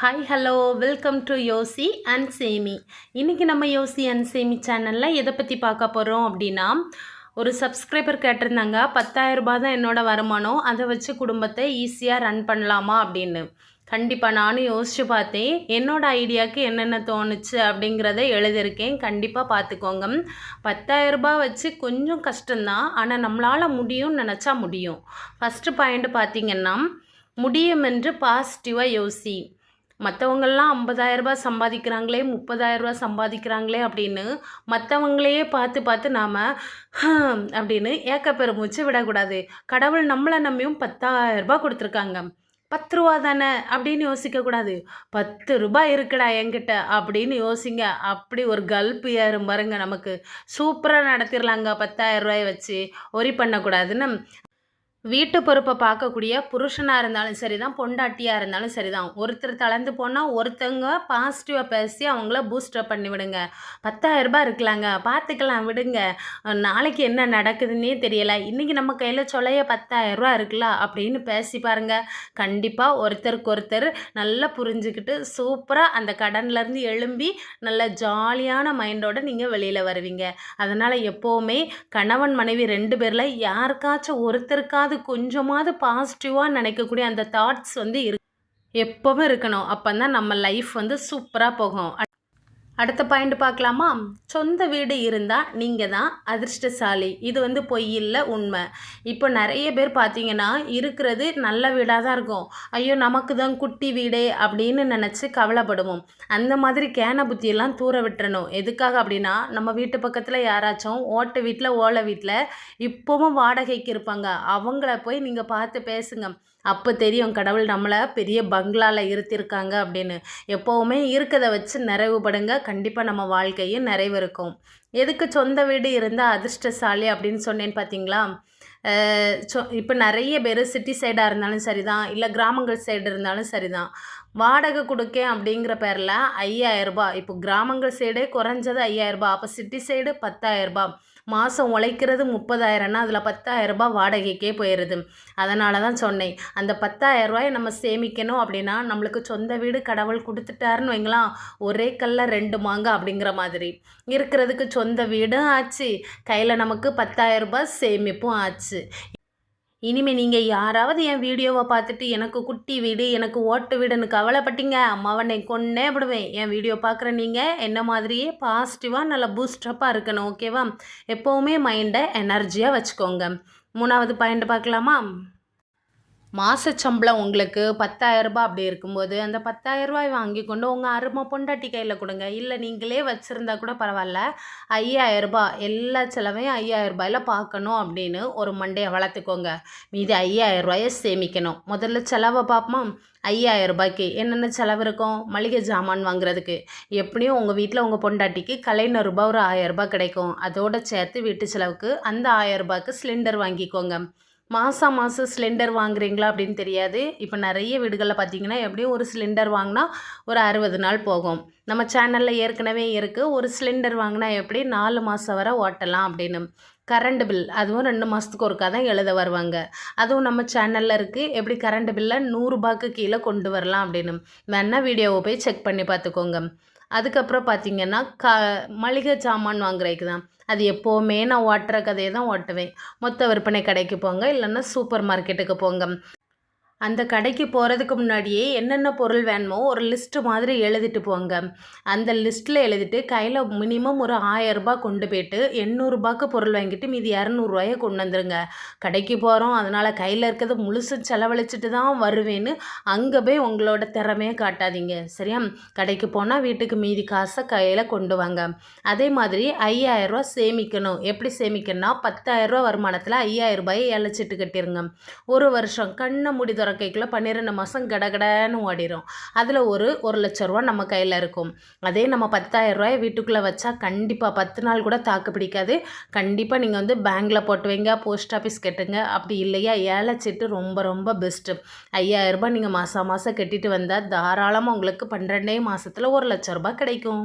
Hi hello welcome to யோசி and சேமி இன்றைக்கி நம்ம யோசி அண்ட் சேமி சேனலில் எதை பற்றி பார்க்க போகிறோம் அப்படின்னா ஒரு சப்ஸ்கிரைபர் கேட்டிருந்தாங்க. 10000 ரூபாய் தான் என்னோடய வருமானம். அதை வச்சு குடும்பத்தை ஈஸியாக ரன் பண்ணலாமா அப்படின்னு. கண்டிப்பாக நானும் யோசித்து பார்த்தேன். என்னோடய ஐடியாவுக்கு என்னென்ன தோணுச்சு அப்படிங்கிறத எழுதியிருக்கேன். கண்டிப்பாக பார்த்துக்கோங்க. 10000 ரூபாய் வச்சு கொஞ்சம் கஷ்டம்தான். ஆனால் நம்மளால் முடியும்னு நினச்சா முடியும். ஃபஸ்ட்டு பாயிண்ட் பார்த்திங்கன்னா முடியும் என்று பாசிட்டிவாக யோசி. மற்றவங்கள்லாம் ஐம்பதாயிரரூபா சம்பாதிக்கிறாங்களே முப்பதாயிரரூபா சம்பாதிக்கிறாங்களே அப்படின்னு மற்றவங்களையே பார்த்து பார்த்து நாம் அப்படின்னு ஏக்கப்பெருமூச்சு விடக்கூடாது. கடவுள் நம்மளை நம்பியும் பத்தாயிரரூபா கொடுத்துருக்காங்க. பத்து ரூபா தானே அப்படின்னு யோசிக்கக்கூடாது. பத்து ரூபாய் இருக்குடா என்கிட்ட அப்படின்னு யோசிங்க. அப்படி ஒரு கல்ப்பு ஏறும் பாருங்க நமக்கு. சூப்பராக நடத்திடலாங்க பத்தாயிரம் ரூபாய் வச்சு. ஒரி பண்ணக்கூடாதுன்னு வீட்டு பொறுப்பை பார்க்கக்கூடிய புருஷனாக இருந்தாலும் சரி தான் பொண்டாட்டியாக இருந்தாலும் சரி தான் ஒருத்தர் தளர்ந்து போனால் ஒருத்தங்க பாசிட்டிவாக பேசி அவங்கள பூஸ்டப் பண்ணி விடுங்க. பத்தாயிரம் ரூபாய் இருக்கலாங்க பார்த்துக்கலாம் விடுங்க. நாளைக்கு என்ன நடக்குதுன்னே தெரியலை. இன்றைக்கி நம்ம கையில் சொலைய பத்தாயிரம் ரூபா இருக்குல்ல அப்படின்னு பேசி பாருங்கள் கண்டிப்பாக ஒருத்தருக்கு ஒருத்தர் நல்லா புரிஞ்சுக்கிட்டு சூப்பராக அந்த கடன்லேருந்து எழும்பி நல்ல ஜாலியான மைண்டோட நீங்கள் வெளியில் வருவீங்க. அதனால் எப்போவுமே கணவன் மனைவி ரெண்டு பேரில் யாருக்காச்சும் ஒருத்தருக்காவது கொஞ்சமாவது பாசிட்டிவாக நினைக்கக்கூடிய அந்த தாட்ஸ் வந்து இரு எப்போவும் இருக்கணும். அப்போ தான் நம்ம லைஃப் வந்து சூப்பராக போகும். அடுத்த பாயிண்ட் பார்க்கலாமா? சொந்த வீடு இருந்தால் நீங்கள் தான் அதிர்ஷ்டசாலி. இது வந்து பொய் இல்லை உண்மை. இப்போ நிறைய பேர் பார்த்தீங்கன்னா இருக்கிறது நல்ல வீடாக தான் இருக்கும். ஐயோ நமக்கு தான் குட்டி வீடே அப்படின்னு நினச்சி கவலைப்படுவோம். அந்த மாதிரி கேன புத்தியெல்லாம் தூர விட்டுறணும். எதுக்காக அப்படின்னா நம்ம வீட்டு பக்கத்தில் யாராச்சும் ஓட்டு வீட்டில் ஓலை வீட்டில் இப்போவும் வாடகைக்கு இருப்பாங்க. அவங்கள போய் நீங்கள் பார்த்து பேசுங்க. அப்போ தெரியும் கடவுள் நம்மளை பெரிய பங்களாவில் இருத்திருக்காங்க அப்படின்னு. எப்போவுமே இருக்கதை வச்சு நிறைவுபடுங்க கண்டிப்பாக நம்ம வாழ்க்கையும் நிறைவிருக்கும். எதுக்கு சொந்த வீடு இருந்தால் அதிர்ஷ்டசாலி அப்படின்னு சொன்னேன்னு பார்த்தீங்களா சொ இப்போ நிறைய பேர் சிட்டி சைடாக இருந்தாலும் சரி தான் இல்லை கிராமங்கள் சைடு இருந்தாலும் சரி தான் வாடகை கொடுக்கேன் அப்படிங்கிற பேரில் ஐயாயிரரூபா இப்போ கிராமங்கள் சைடே குறைஞ்சது ஐயாயிரரூபா அப்போ சிட்டி சைடு பத்தாயிரரூபா மாதம் உழைக்கிறது முப்பதாயிரம்னா அதில் பத்தாயிரரூபா வாடகைக்கே போயிடுது அதனால தான் சொன்னேன். அந்த பத்தாயிரம் ரூபாயை நம்ம சேமிக்கணும் அப்படின்னா நம்மளுக்கு சொந்த வீடு கடவுள் கொடுத்துட்டாருன்னு வைங்களாம் ஒரே கல்ல ரெண்டு மாங்காய் அப்படிங்கிற மாதிரி. இருக்கிறதுக்கு சொந்த வீடும் ஆச்சு. கையில் நமக்கு பத்தாயிரம் ரூபாய் சேமிப்பும் ஆச்சு. இனிமேல் நீங்கள் யாராவது என் வீடியோவை பார்த்துட்டு எனக்கு குட்டி வீடு எனக்கு ஓட்டு வீடுன்னு கவலைப்பட்டீங்க அம்மாவனை கொன்னே விடுவேன். என் வீடியோ பார்க்குற நீங்கள் என்ன மாதிரியே பாசிட்டிவாக நல்லா பூஸ்டப்பாக இருக்கணும் ஓகேவா எப்போவுமே மைண்டை எனர்ஜியாக வச்சுக்கோங்க. மூணாவது பாயிண்ட் பார்க்கலாமா? மாத சம்பளம் உங்களுக்கு 10000 ரூபாய் அப்படி இருக்கும்போது அந்த பத்தாயிரரூபாய் வாங்கி கொண்டு உங்கள் அருமை பொண்டாட்டி கையில் கொடுங்க. இல்லை நீங்களே வச்சுருந்தா கூட பரவாயில்ல. ஐயாயிரரூபா எல்லா செலவையும் ஐயாயிரரூபாயில் பார்க்கணும் அப்படின்னு ஒரு மண்டையை வளர்த்துக்கோங்க. மீதி ஐயாயிரரூபாயை சேமிக்கணும். முதல்ல செலவை பார்ப்போமா? 5000 ரூபாய்க்கு என்னென்ன செலவு இருக்கும்? மளிகை ஜாமான் வாங்குறதுக்கு. எப்படியும் உங்கள் வீட்டில் உங்கள் பொண்டாட்டிக்கு கலைஞர் ரூபாய் ஒரு 1000 ரூபாய் கிடைக்கும். அதோட சேர்த்து வீட்டு செலவுக்கு அந்த 1000 ரூபாய்க்கு சிலிண்டர் வாங்கிக்கோங்க. மாதம் மாதம் சிலிண்டர் வாங்குறீங்களா அப்படின்னு தெரியாது. இப்போ நிறைய வீடுகளில் பார்த்தீங்கன்னா எப்படியும் ஒரு சிலிண்டர் வாங்கினா ஒரு அறுபது நாள் போகும். நம்ம சேனலில் ஏற்கனவே இருக்குது ஒரு சிலிண்டர் வாங்கினா எப்படி நாலு மாதம் வரை ஓட்டலாம் அப்படின்னு. கரண்ட் பில் அதுவும் ரெண்டு மாதத்துக்கு ஒருக்கா தான் எழுத வருவாங்க. அதுவும் நம்ம சேனலில் இருக்குது எப்படி கரண்ட் பில்லை நூறுரூபாக்கு கீழே கொண்டு வரலாம் அப்படின்னு. வேணால் வீடியோவை போய் செக் பண்ணி பார்த்துக்கோங்க. அதுக்கப்புறம் பார்த்திங்கன்னா க மளிகை சாமான் வாங்குறதுக்கு தான். அது எப்போவுமே நான் ஓட்டுற கதையை தான் ஓட்டுவேன். மொத்த விற்பனை கடைக்கு போங்க இல்லைன்னா சூப்பர் மார்க்கெட்டுக்கு போங்க. அந்த கடைக்கு போகிறதுக்கு முன்னாடியே என்னென்ன பொருள் வேணுமோ ஒரு லிஸ்ட்டு மாதிரி எழுதிட்டு போங்க. அந்த லிஸ்ட்டில் எழுதிட்டு கையில் மினிமம் ஒரு 1000 கொண்டு போயிட்டு எண்ணூறுபாய்க்கு பொருள் வாங்கிட்டு மீதி இரநூறுவாயை கொண்டு வந்துருங்க. கடைக்கு போகிறோம் அதனால் கையில் இருக்கிறது முழுசு செலவழிச்சிட்டு தான் வருவேன்னு அங்கே போய் உங்களோட திறமையை காட்டாதீங்க. சரியா? கடைக்கு போனால் வீட்டுக்கு மீதி காசை கையில் கொண்டு வாங்க. அதே மாதிரி 5000 சேமிக்கணும். எப்படி சேமிக்கணும்னா 10000 வருமானத்தில் 5000 ரூபாயை ஏழைச்சிட்டு கட்டிருங்க. ஒரு வருஷம் கண்ணை மூடி துறக்கைக்குள்ள பன்னிரெண்டு மாதம் கடகடன்னு ஓடிடும் அதில் ஒரு ஒரு லட்ச ரூபா நம்ம கையில் இருக்கும். அதே நம்ம பத்தாயிரம் ரூபாய் வீட்டுக்குள்ளே வச்சா கண்டிப்பாக பத்து நாள் கூட தாக்கு பிடிக்காது. கண்டிப்பாக நீங்கள் வந்து பேங்க்கில் போட்டு வைங்க போஸ்ட் ஆஃபீஸ் கட்டுங்க. அப்படி இல்லையா? ஏழைச்சிட்டு ரொம்ப ரொம்ப பெஸ்ட்டு. 5000 ரூபாய் நீங்கள் மாதம் மாதம் கட்டிட்டு வந்தால் தாராளமாக உங்களுக்கு பன்னிரெண்டே மாதத்தில் ஒரு லட்ச ரூபாய் கிடைக்கும்.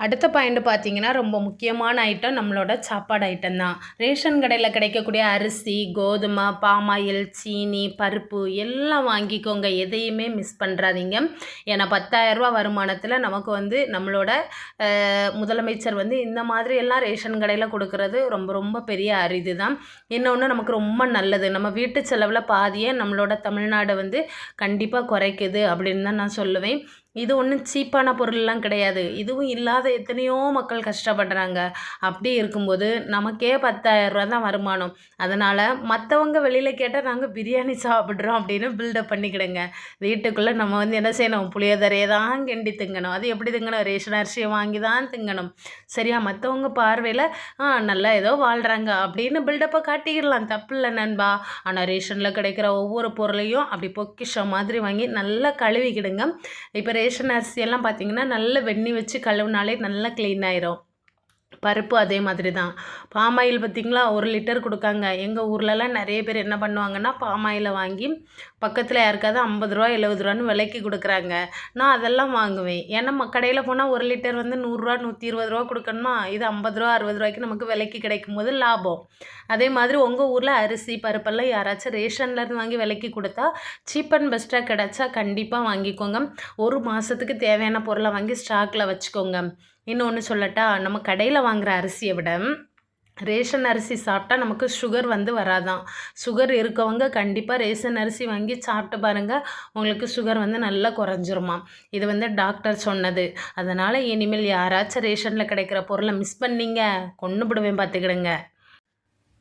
அடுத்த பாயிண்ட் பார்த்தீங்கன்னா ரொம்ப முக்கியமான ஐட்டம் நம்மளோட சாப்பாடு ஐட்டம் தான். ரேஷன் கடையில் கிடைக்கக்கூடிய அரிசி கோதுமை பாமாயில் சீனி பருப்பு எல்லாம் வாங்கிக்கோங்க. எதையுமே மிஸ் பண்ணுறாதீங்க ஏன்னா பத்தாயிரரூபா வருமானத்தில் நமக்கு வந்து நம்மளோட முதலமைச்சர் வந்து இந்த மாதிரி எல்லாம் ரேஷன் கடையில் கொடுக்கறது ரொம்ப ரொம்ப பெரிய அரிது தான். இன்னொன்று நமக்கு ரொம்ப நல்லது. நம்ம வீட்டு செலவில் பாதியே நம்மளோட தமிழ்நாடு வந்து கண்டிப்பாக குறைக்குது அப்படின்னு தான் நான் சொல்லுவேன். இது ஒன்றும் சீப்பான பொருள்லாம் கிடையாது. இதுவும் இல்லாத எத்தனையோ மக்கள் கஷ்டப்படுறாங்க. அப்படி இருக்கும்போது நமக்கே பத்தாயிரரூவா தான் வருமானம். அதனால் மற்றவங்க வெளியில் கேட்டால் நாங்கள் பிரியாணி சாப்பிட்றோம் அப்படின்னு பில்டப் பண்ணிக்கிடுங்க. வீட்டுக்குள்ளே நம்ம வந்து என்ன செய்யணும்? புளியோதரையை தான் கிண்டி திங்கணும். அது எப்படி திங்கணும்? ரேஷன் அரிசியை வாங்கி தான் திங்கணும். சரியா? மற்றவங்க பார்வையில் ஆ நல்லா ஏதோ வாழ்கிறாங்க அப்படின்னு பில்டப்பை காட்டிக்கிடலாம். தப்பு இல்லை நண்பா. ஆனால் ரேஷனில் கிடைக்கிற ஒவ்வொரு பொருளையும் அப்படி பொக்கிஷம் மாதிரி வாங்கி நல்லா கழுவிக்கிடுங்க. இப்போ ரேஷன் அரிசியெல்லாம் பார்த்தீங்கன்னா நல்ல வெண்ணி வச்சு கழுவுனாலே நல்லா க்ளீன் ஆயிரும். பருப்பு அதே மாதிரி தான். பாமாயில் பார்த்திங்களா? ஒரு லிட்டர் கொடுக்காங்க. எங்கள் ஊர்லலாம் நிறைய பேர் என்ன பண்ணுவாங்கன்னா பாமாயில் வாங்கி பக்கத்தில் யாருக்காவது ஐம்பது ரூபா எழுபது ரூபான்னு விலைக்கு கொடுக்குறாங்க. நான் அதெல்லாம் வாங்குவேன். ஏன்னா கடையில் போனால் ஒரு லிட்டர் வந்து நூறுரூவா நூற்றி இருபது ரூபா கொடுக்கணுமா? இது ஐம்பது ரூபா அறுபது ரூபாய்க்கு நமக்கு விலைக்கு கிடைக்கும் போது லாபம். அதே மாதிரி உங்கள் ஊரில் அரிசி பருப்பெல்லாம் யாராச்சும் ரேஷன்லேருந்து வாங்கி விலைக்கு கொடுத்தா சீப் அண்ட் பெஸ்ட்டாக கிடச்சா கண்டிப்பாக வாங்கிக்கோங்க. ஒரு மாதத்துக்கு தேவையான பொருளை வாங்கி ஸ்டாக்கில் வச்சுக்கோங்க. இன்னொன்று சொல்லட்டா நம்ம கடையில் வாங்குகிற அரிசியை விட ரேஷன் அரிசி சாப்பிட்டா நமக்கு சுகர் வந்து வராதான் சுகர் இருக்கவங்க கண்டிப்பாக ரேஷன் அரிசி வாங்கி சாப்பிட்டு பாருங்கள் உங்களுக்கு சுகர் வந்து நல்லா குறைஞ்சிருமா இது வந்து டாக்டர் சொன்னது. அதனால் இனிமேல் யாராச்சும் ரேஷனில் கிடைக்கிற பொருளை மிஸ் பண்ணீங்க கொண்டு விடுவேன் பார்த்துக்கிடுங்க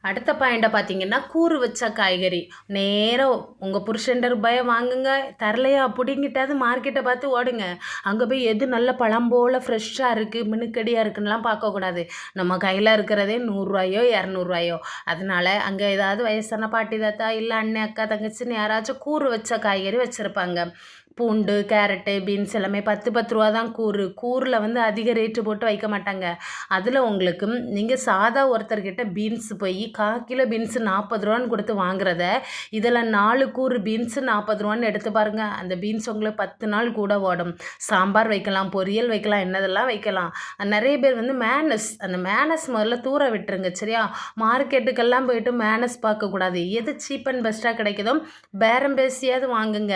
அடுத்த பாயிண்ட்டை பார்த்தீங்கன்னா கூறு வச்ச காய்கறி. நேராக உங்கள் புருஷன்ட ரூபாயை வாங்குங்க. தரலையா? பிடிங்கிட்டாது மார்க்கெட்டை பார்த்து ஓடுங்க. அங்கே போய் எது நல்ல பழம் போல் ஃப்ரெஷ்ஷாக இருக்குது மினுக்கடியாக இருக்குன்னுலாம் பார்க்கக்கூடாது. நம்ம கையில் இருக்கிறதே நூறுரூவாயோ இரநூறுவாயோ. அதனால அங்கே ஏதாவது வயசான பாட்டி தாத்தா இல்லை அண்ணன் அக்கா தங்கச்சின்னு யாராச்சும் கூறு வச்ச காய்கறி வச்சுருப்பாங்க. பூண்டு கேரட்டு பீன்ஸ் எல்லாமே பத்து பத்து ரூபா தான் கூறு. கூறில் வந்து அதிக ரேட்டு போட்டு வைக்க மாட்டாங்க. அதில் உங்களுக்கு நீங்கள் சாதா ஒருத்தர்கிட்ட பீன்ஸ் போய் கா கிலோ பீன்ஸு நாற்பது ரூபான்னு கொடுத்து வாங்குறத இதில் நாலு கூறு பீன்ஸு நாற்பது ரூபான்னு எடுத்து பாருங்கள் அந்த பீன்ஸ் உங்களுக்கு பத்து நாள் கூட ஓடும். சாம்பார் வைக்கலாம் பொரியல் வைக்கலாம் என்னதெல்லாம் வைக்கலாம். நிறைய பேர் வந்து மேனஸ் அந்த மேனஸ் முதல்ல தூர விட்டுருங்க சரியா? மார்க்கெட்டுக்கெல்லாம் போயிட்டு மேனஸ் பார்க்கக்கூடாது. எது சீப் அண்ட் பெஸ்ட்டாக கிடைக்குதோ பேரம் பேசியாவது வாங்குங்க.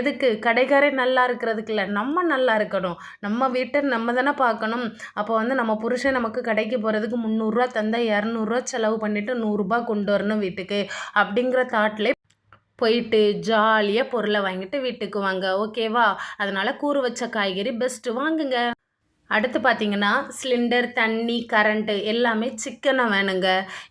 எதுக்கு? கடைக்காரே நல்லா இருக்கிறதுக்கு இல்லை. நம்ம நல்லா இருக்கணும். நம்ம வீட்டை நம்ம தானே பார்க்கணும். அப்போ வந்து நம்ம புருஷன் நமக்கு கடைக்கு போகிறதுக்கு முந்நூறுரூவா தந்தால் இரநூறுவா செலவு பண்ணிவிட்டு நூறுரூபா கொண்டு வரணும் வீட்டுக்கு. அப்படிங்கிற தாட்லேயே போயிட்டு ஜாலியாக பொருளை வாங்கிட்டு வீட்டுக்கு வாங்க. ஓகேவா அதனால் கூறு வச்ச காய்கறி பெஸ்ட்டு வாங்குங்க. அடுத்து பார்த்தீங்கன்னா சிலிண்டர் தண்ணி கரண்ட்டு எல்லாமே சிக்கனாக வேணுங்க.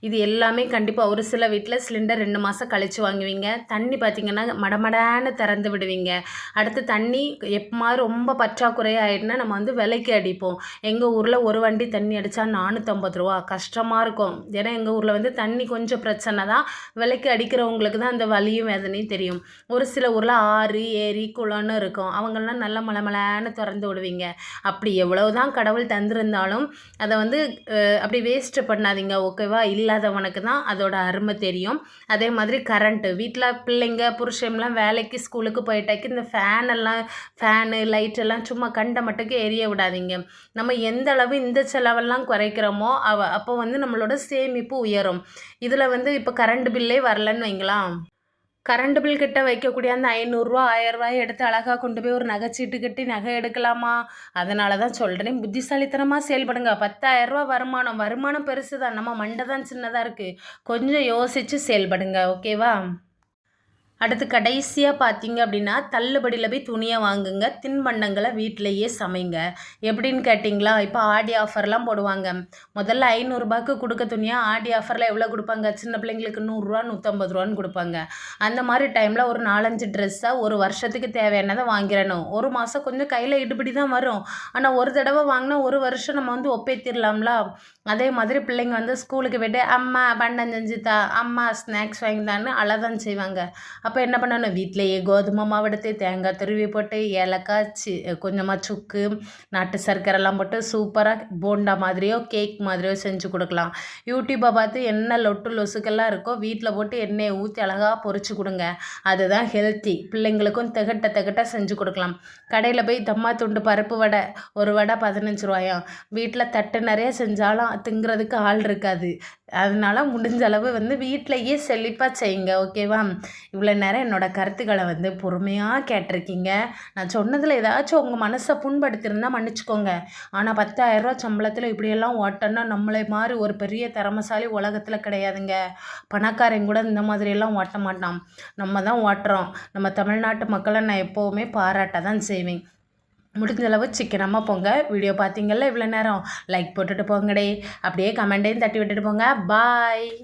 இது எல்லாமே கண்டிப்பாக ஒரு சில வீட்டில் சிலிண்டர் ரெண்டு மாதம் கழித்து வாங்குவீங்க. தண்ணி பார்த்தீங்கன்னா மடமடான்னு திறந்து விடுவீங்க. அடுத்து தண்ணி எப்பமா ரொம்ப பற்றாக்குறையாக ஆயிடுனா நம்ம வந்து விலைக்கு அடிப்போம். எங்கள் ஊரில் ஒரு வண்டி தண்ணி அடித்தா நானூற்றம்பது ரூபா. கஷ்டமாக இருக்கும். ஏன்னா எங்கள் ஊரில் வந்து தண்ணி கொஞ்சம் பிரச்சனை தான். விலைக்கு அடிக்கிறவங்களுக்கு தான் அந்த வலியும் வேதனையும் தெரியும். ஒரு சில ஊரில் ஆறு ஏரி குளம்னு இருக்கும். அவங்களாம் நல்லா மலமலான்னு திறந்து விடுவீங்க. அப்படி எவ்வளோ எவ்வளவுதான் கடவுள் தந்திருந்தாலும் அதை வந்து அப்படி வேஸ்ட் பண்ணாதீங்க ஓகேவா இல்லாதவனுக்கு தான் அதோட அருமை தெரியும். அதே மாதிரி கரண்ட்டு வீட்டில் பிள்ளைங்க புருஷன்லாம் வேலைக்கு ஸ்கூலுக்கு போயிட்டாக்கி இந்த ஃபேன் எல்லாம் ஃபேனு லைட் எல்லாம் சும்மா கண்ட மட்டுக்கு எரிய விடாதீங்க. நம்ம எந்த அளவு இந்த செலவெல்லாம் குறைக்கிறோமோ அவ அப்போ வந்து நம்மளோட சேமிப்பு உயரும். இதில் வந்து இப்போ கரண்ட் பில்லே வரலன்னு வைங்களேன் கரண்ட் பில் கிட்ட வைக்கக்கூடிய அந்த ஐநூறுரூவா ஆயிரரூவாயை எடுத்து அழகாக கொண்டு போய் ஒரு நகைச்சீட்டு கட்டி நகை எடுக்கலாமா? அதனால தான் சொல்கிறேன் புத்திசாலித்தனமாக செயல்படுங்க. பத்தாயிரரூவா வருமானம். வருமானம் பெருசு தான் நம்ம மண்டை தான் சின்னதாக இருக்குது கொஞ்சம் யோசித்து செயல்படுங்க. ஓகேவா? அடுத்து கடைசியாக பார்த்தீங்க அப்படின்னா தள்ளுபடியில் போய் துணியை வாங்குங்க தின்பண்டங்களை வீட்டிலையே சமைங்க. எப்படின்னு கேட்டிங்களா? இப்போ ஆடி ஆஃபர்லாம் போடுவாங்க. முதல்ல ஐநூறுரூபாய்க்கு கொடுக்க துணியாக ஆடி ஆஃபரில் எவ்வளோ கொடுப்பாங்க? சின்ன பிள்ளைங்களுக்கு நூறுரூவா நூற்றம்பது ரூபான்னு கொடுப்பாங்க. அந்த மாதிரி டைமில் ஒரு நாலஞ்சு ட்ரெஸ்ஸாக ஒரு வருஷத்துக்கு தேவையானதை வாங்கிடணும். ஒரு மாதம் கொஞ்சம் கையில் இடுபடி தான் வரும். ஆனால் ஒரு தடவை வாங்கினா ஒரு வருஷம் நம்ம வந்து ஒப்பேத்திடலாம்ல அதே மாதிரி பிள்ளைங்க வந்து ஸ்கூலுக்கு போய்ட்டு அம்மா பண்டம் செஞ்சுத்தா அம்மா ஸ்நாக்ஸ் வாங்கித்தான்னு அழதான் செய்வாங்க. அப்போ என்ன பண்ணணும்? வீட்டிலையே கோதுமை மாவு எடுத்து தேங்காய் துருவி போட்டு ஏலக்காய் சி கொஞ்சமாக சுக்கு நாட்டு சர்க்கரைலாம் போட்டு சூப்பராக போண்டா மாதிரியோ கேக் மாதிரியோ செஞ்சு கொடுக்கலாம். யூடியூப்பை பார்த்து என்ன லொட்டு லொசுக்கெல்லாம் இருக்கோ வீட்டில் போட்டு எண்ணெயை ஊற்றி அழகாக பொறிச்சு கொடுங்க. அதுதான் ஹெல்த்தி பிள்ளைங்களுக்கும் திகட்ட திகட்ட செஞ்சு கொடுக்கலாம். கடையில் போய் தம்மா துண்டு பருப்பு வடை ஒரு வடை பதினஞ்சு ரூபாயாம் வீட்டில் தட்டு நிறைய செஞ்சாலும் திங்கிறதுக்கு ஆள் இருக்காது. அதனால முடிஞ்ச அளவு வந்து வீட்டிலையே செழிப்பாக செய்யுங்க ஓகேவா? இவ்வளோ நேரம் என்னோடய கருத்துக்களை வந்து பொறுமையாக கேட்டிருக்கீங்க. நான் சொன்னதில் ஏதாச்சும் உங்கள் மனசை புண்படுத்தியிருந்தா மன்னிச்சுக்கோங்க. ஆனால் பத்தாயிரரூவா சம்பளத்தில் இப்படியெல்லாம் ஓட்டன்னா நம்மளை மாதிரி ஒரு பெரிய திறமசாலி உலகத்தில் கிடையாதுங்க. பணக்காரங்க கூட இந்த மாதிரியெல்லாம் ஓட்ட மாட்டான். நம்ம தான் ஓட்டுறோம். நம்ம தமிழ்நாட்டு மக்களை நான் எப்போவுமே பாராட்ட தான் செய்வேன். முடிஞ்சளவு சிக்கனமாக போங்க. வீடியோ பார்த்தீங்கல்ல இவ்வளோ நேரம்? லைக் போட்டுட்டு போங்கடே. அப்படியே கமெண்டையும் தட்டி விட்டுட்டு போங்க. பாய்